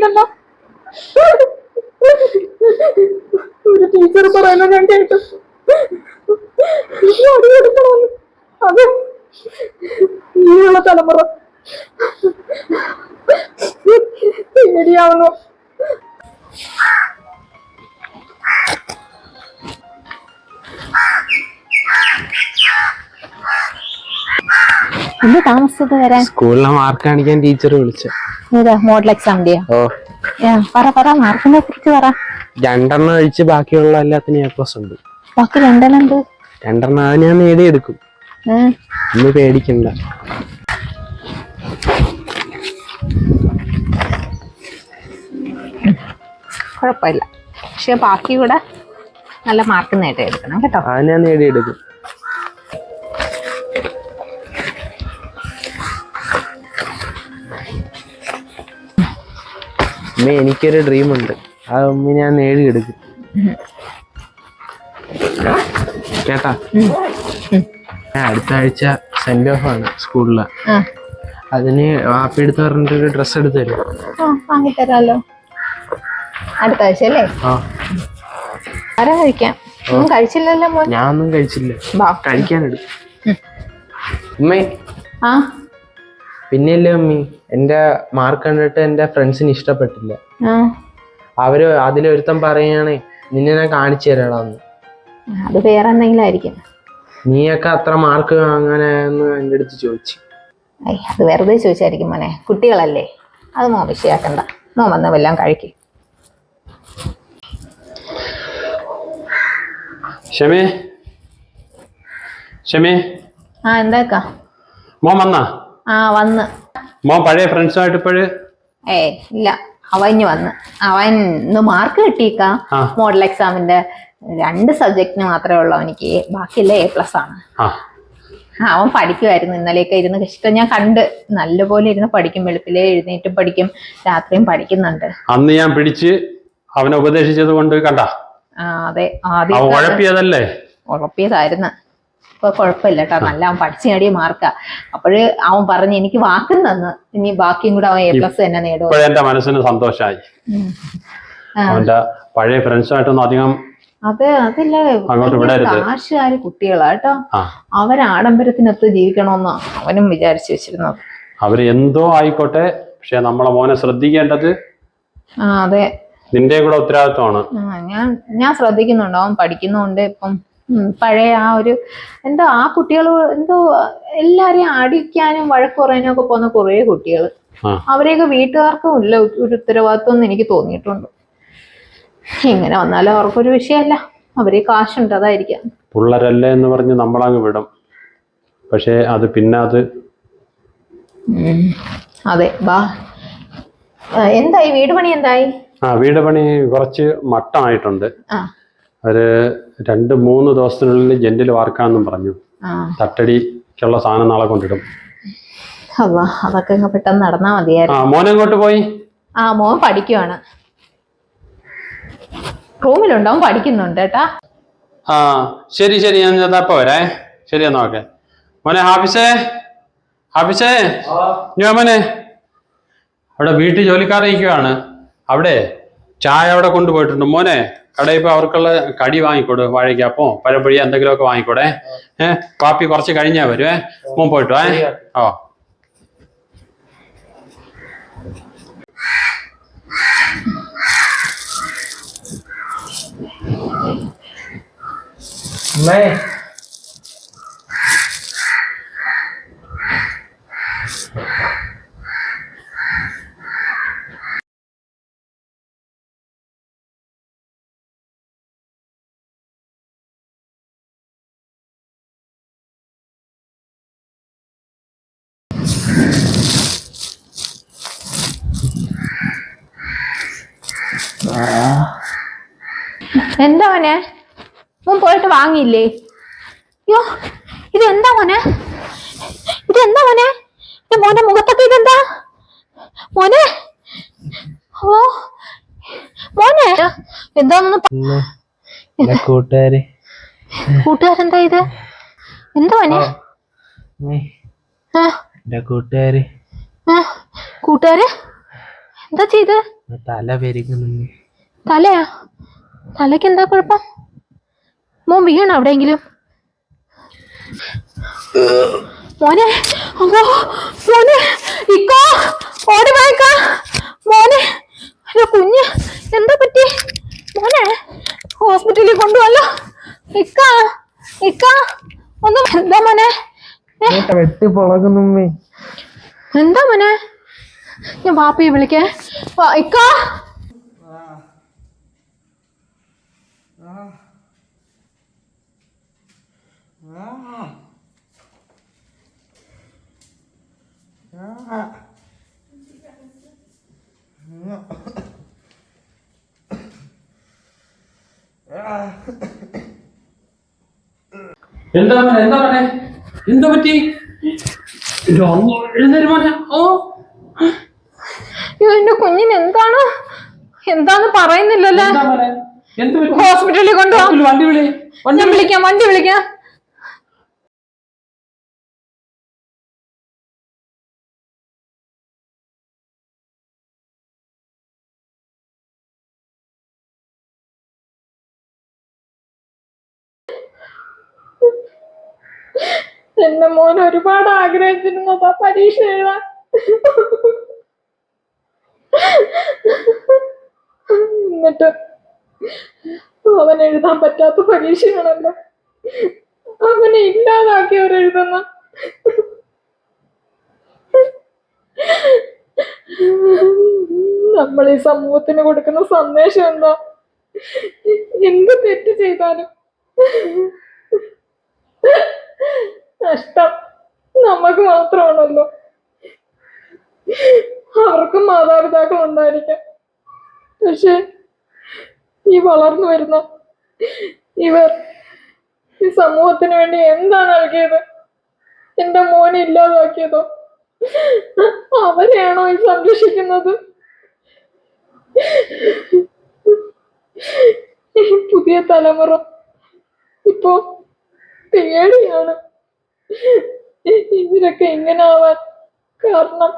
കിട്ടിയിട്ടുണ്ടോ ഒരു ടീച്ചർ പറയുന്ന ഞാൻ കേട്ടു. അടി കൊടുക്കണമെന്ന്. അത് ഇനിയുള്ള തലമുറ. പേടിയാവുന്നു എന്ത് താമസിച്ചത് വരാൻ? സ്കൂളിലെ മാർക്ക് കാണിക്കാൻ ടീച്ചർ വിളിച്ച മോഡൽ എക്സാമിന്റെയോ ഓ. പറ പറ മാർക്കിനെ കുറിച്ച് പറ. രണ്ടെണ്ണം ഒഴിച്ച് ബാക്കിയുള്ള എല്ലാത്തിനും എ പ്ലസ് ഉണ്ട്. ബാക്കി രണ്ടെണ്ണം ഉണ്ട് രണ്ടെണ്ണം അത് ഞാൻ നേടിയെടുക്കും ഒന്ന് പേടിക്കണ്ട. കുഴപ്പമില്ല. പക്ഷെ ബാക്കി കൂടെ നല്ല മാർക്ക് നേടിയെടുക്കണം കേട്ടോ. അത് ഞാൻ നേടിയെടുക്കും. അമ്മ എനിക്കൊരു ഡ്രീം ഉണ്ട്. ആ അമ്മ ഞാൻ നേടിയെടുക്കും കേട്ടാ? ഞാൻ അടുത്ത ആഴ്ച സെന്റ് ഓഫ് ആണ് സ്കൂളിൽ അതിന് വാപ്പി എടുത്ത് പറഞ്ഞിട്ട് ഒരു ഡ്രസ്സ് എടുത്ത് തരും. വാങ്ങിത്തരാലോ അടുത്ത ആഴ്ച അല്ലേ? ആരാ കഴിക്കാം കഴിച്ചില്ലല്ലോ ഞാനൊന്നും കഴിച്ചില്ല. ബാ. കഴിക്കാനെടുക്കും ഉമ്മേ ആ. പിന്നെയല്ലേ അമ്മി എന്റെ മാർക്ക് കണ്ടിട്ട് എന്റെ ഫ്രണ്ട്സിന് ഇഷ്ടപ്പെട്ടില്ല. ആ. അവർ അതിലൊരുത്തൻ പറയാണ് നിന്നെ ഞാൻ കാണിച്ചു തരാടാന്ന്. അത് വേറെ എന്തെങ്കിലും ആയിരിക്കും. നീയൊക്കെ അത്ര മാർക്ക് വാങ്ങാനായെന്ന് എന്റെ അടുത്ത് ചോദിച്ചു. ഐ അത് വെറുതെ ചോദിച്ചായിരിക്കും മോനെ. കുട്ടികളല്ലേ? അത് നോ വിഷയാക്കണ്ട. നോ വന്ന വല്ലതും കഴിക്കും. ഷമേ. ഷമേ. ആ എന്താക്കാ മോൻ വന്നാ? ആ വന്ന്. മോൻ പഴയ ഫ്രണ്ട്സുമായിട്ട് ഇപ്പോഴ്? ഏ ഇല്ല. അവന് വന്ന്. അവൻ ഇന്ന് മാർക്ക് കിട്ടിയേക്ക. മോഡൽ എക്സാമിന്റെ രണ്ട് സബ്ജക്റ്റിന് മാത്രമേ ഉള്ളൂ അവനിക്ക്. ബാക്കിയെല്ലാം എ പ്ലസ് ആണ്. അവൻ പഠിക്കുമായിരുന്നു ഇന്നലെയൊക്കെ ഇരുന്ന് ഇഷ്ടം ഞാൻ കണ്ട്. നല്ലപോലെ ഇരുന്ന് പഠിക്കും. വെളുപ്പിലെ എഴുന്നേറ്റും പഠിക്കും. രാത്രിയും പഠിക്കുന്നുണ്ട്. അന്ന് ഞാൻ പിടിച്ച് അവനെ ഉപദേശിച്ചത് കൊണ്ട് കണ്ട? അതെ. ആദ്യം ഉഴപ്പിയതല്ലേ? ഉറപ്പിയതായിരുന്നു ഇപ്പൊ കുഴപ്പമില്ല കേട്ടോ നല്ല അവൻ പഠിച്ചു നേടിയ മാർക്കാ. അപ്പോഴ് അവൻ പറഞ്ഞു എനിക്ക് വാക്കും തന്ന്. ഇനി ബാക്കിയും കൂടെ അവൻ എ പ്ലസ് തന്നെ നേടും. എന്റെ മനസ്സിന് സന്തോഷമായി അവന്റെ പഴയ ഫ്രണ്ട്സുമായിട്ടൊന്നും അധികം അതെ അതില്ല. കാശുകാര് കുട്ടികളാ കേട്ടോ അവരാഡംബരത്തിനൊത്ത് അവർ ജീവിക്കണമെന്നാ അവനും വിചാരിച്ചു വെച്ചിരുന്നത്. അവർ എന്തോ ആയിക്കോട്ടെ പക്ഷെ നമ്മളെ മോനെ ശ്രദ്ധിക്കേണ്ടത് അതെ. നിന്റെ കൂടെ ഉത്തരവാദിത്വമാണ്. ഞാൻ ഞാൻ ശ്രദ്ധിക്കുന്നുണ്ട്. അവൻ പഠിക്കുന്നുണ്ട് ഇപ്പം. പഴയ ആ ഒരു എന്തോ ആ കുട്ടികൾ എന്തോ എല്ലാരെയും അടിക്കാനും വഴക്ക് പറയാനും ഒക്കെ പോകുന്ന കുറേ കുട്ടികൾ. അവരെയൊക്കെ വീട്ടുകാർക്കും ഇല്ല ഒരു ഉത്തരവാദിത്വം എന്ന് എനിക്ക് തോന്നിയിട്ടുണ്ട്. ഇങ്ങനെ വന്നാലും അവർക്കൊരു വിഷയമല്ല. അവരെ കാശുണ്ട് അതായിരിക്കാം. പിള്ളേരല്ലേ എന്ന് പറഞ്ഞ് നമ്മളങ്ങ് വിടും. പക്ഷേ അത് പിന്നെ അത് അതെ ബാ. എന്തായി? വീട് പണി എന്തായി? ആ വീട് പണി കുറച്ച് മട്ടമായിട്ടുണ്ട് ആ. ഒരു രണ്ട് മൂന്ന് ദിവസത്തിനുള്ളിൽ ജെന്റിൽ വാർക്കാന്നും പറഞ്ഞു. ആ. തട്ടടിക്കുള്ള സാധനം നാളെ കൊണ്ടിടും. അതാ അതൊക്കെ അങ്ങ് പെട്ടെന്ന് നടന്നാ മതിയായിരുന്നു. ആ മോനെ എങ്ങോട്ട് പോയി? ആ മോൻ പഠിക്കുവാണ്. റൂമിലുണ്ടോ പഠിക്കുന്നുണ്ട് കേട്ടാ ആ ശരി ശരി ഞാൻ അപ്പൊ വരേ ശരി എന്നാ ഓക്കെ. മോനെ ഹാഫിസേ? ഹാഫിസേ? ഞാൻ മോനെ. അവിടെ വീട്ടിൽ ഇരിക്കുവാണ്. അവിടെ? ചായ അവിടെ കൊണ്ടുപോയിട്ടുണ്ട്. മോനെ കടയിൽ പോയി അവർക്കുള്ള കടി വാങ്ങിക്കൊടു വാഴയ്ക്കപ്പോ പഴപ്പൊഴി എന്തെങ്കിലുമൊക്കെ വാങ്ങിക്കൂടെ. ഏഹ് കാപ്പി കുറച്ച് കഴിഞ്ഞാ വരുവേ മോൻ പോയിട്ടോ ഏ. ഓ. അമ്മേ എന്താ മോനെ? മുൻ പോയിട്ട് വാങ്ങിയില്ലേ? അയ്യോ ഇത് എന്താ മോനെ? ഇത് എന്താ മോനെ? മോനെ മോന്റെ മുഖത്തൊക്കെ ഇതെന്താ? മോനെ? ഓ മോനെ? എന്താന്ന് കൂട്ടുകാര്. കൂട്ടുകാരെന്താ ഇത്? എന്താ മോനെ? കൂട്ടുകാര്. കൂട്ടുകാര്? എന്താ ചെയ്ത്? തല പെരുകുന്നു തലയാ? തലയ്ക്ക് എന്താ കുഴപ്പം? മോൻ വീണ എവിടെയെങ്കിലും മോനെ അമ്മോ മോനെ ഇക്കോ ഓടി വായിക്ക മോനെ അല്ല കുഞ്ഞ് എന്താ പറ്റി? മോനെ ഹോസ്പിറ്റലിൽ കൊണ്ടുപോവല്ലോ ഇക്ക ഇക്ക ഒന്ന് എന്താ മോനെ? വെട്ടി പൊളകുന്നു എന്താ മോനെ? ഞാൻ വാപ്പയെ വിളിക്കേ. വാ, ഇക്ക. എന്താ മോനെ? എന്താ മോനെ? എന്താ പറ്റി? എഴുന്നേര് മോനെ? ഓ. അയ്യോ എന്റെ കുഞ്ഞിന് എന്താണ്? എന്താന്ന് പറയുന്നില്ലല്ലോ. ഹോസ്പിറ്റലിൽ കൊണ്ടുപോകാം വണ്ടി വിളി. വണ്ടി ഞാൻ വിളിക്കാം വണ്ടി വിളിക്കാം. എന്റെ മോൻ ഒരുപാട് ആഗ്രഹിച്ചിരുന്നതാ പരീക്ഷ എഴുതാൻ. എന്നിട്ട് അവൻ എഴുതാൻ പറ്റാത്ത പരീക്ഷയാണല്ലോ. അവനെ ഇല്ലാതാക്കിയവരെഴുതുന്ന നമ്മൾ ഈ സമൂഹത്തിന് കൊടുക്കുന്ന സന്ദേശം എന്താ? എന്ത് തെറ്റ് ചെയ്താലും നഷ്ടം നമുക്ക് മാത്രമാണല്ലോ. അവർക്കും മാതാപിതാക്കൾ ഉണ്ടായിരിക്കാം. പക്ഷെ ഈ വളർന്നു വരുന്ന ഇവർ ഈ സമൂഹത്തിന് വേണ്ടി എന്താ നൽകിയത്? എന്റെ മോനെ ഇല്ലാതാക്കിയതോ? അവരെയാണോ ഈ സംരക്ഷിക്കുന്നത്? പുതിയ തലമുറ ഇപ്പോ പേടിയാണ്. ഇവരൊക്കെ എങ്ങനെ ആവാൻ കാരണം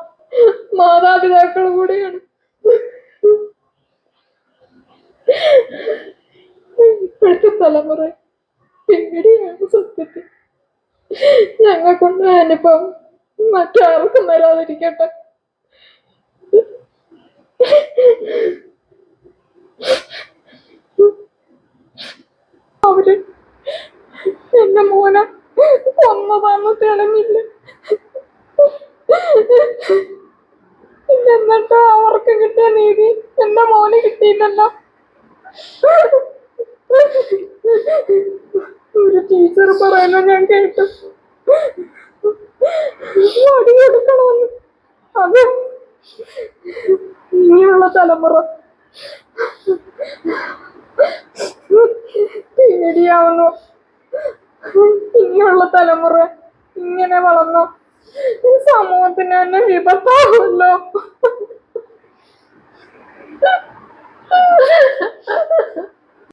മാതാപിതാക്കൾ കൂടെയാണ്. തലമുറ എങ്ങനെയാണ് സത്യത്തിൽ? ഞങ്ങൾക്കുണ്ട് അനുഭവം മറ്റാർക്കും വരാതിരിക്കട്ടെ. അവർ എന്റെ മോനെ കൊന്നതാന്ന് തെളിഞ്ഞില്ല. എന്നിട്ട് അവർക്ക് കിട്ടിയ നീതി എന്റെ മോന് കിട്ടിയില്ലല്ലോ. ഒരു ടീച്ചർ പറയുന്ന ഞാൻ കേട്ടു. അടി കൊടുക്കണമെന്ന്. അത് ഇനിയുള്ള തലമുറ. പേടിയാവുന്നു. ഇനിയുള്ള തലമുറ ഇങ്ങനെ വളർന്നു? സമൂഹത്തിന് തന്നെ വിപത്താവുമല്ലോ.